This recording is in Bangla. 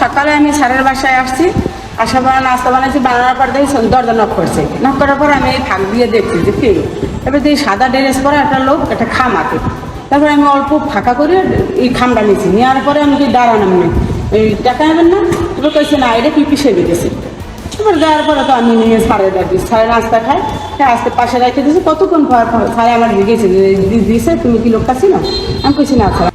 সকালে আমি স্যারের বাসায় আসছি, আসার পর নাস্তা বানাইছি, বানানোর পর দেখি দরজা নক করছে। নক করার পর আমি এই ফাঁক দিয়ে দেখছি যে কে? এবার দেখি সাদা ড্রেস পরা একটা লোক, একটা খাম আছে তারপরে আমি অল্প ফাঁকা করে এই খামটা নিয়েছি নেওয়ার পরে আমি কি দাঁড়ালাম না? এই টাকা নেবেন না? এবার কইছে, না, এটা পিপি সেরে গেছে এবার যাওয়ার পরে তো আমি নিয়ে সারে দেখি সারে নাস্তা খাই হ্যাঁ আজকে পাশে রেখে দিয়েছি, কতক্ষণ সারে আমার গেছে দিয়েছে তুমি কি লোকটা ছিল? আমি কইছি, না, স্যার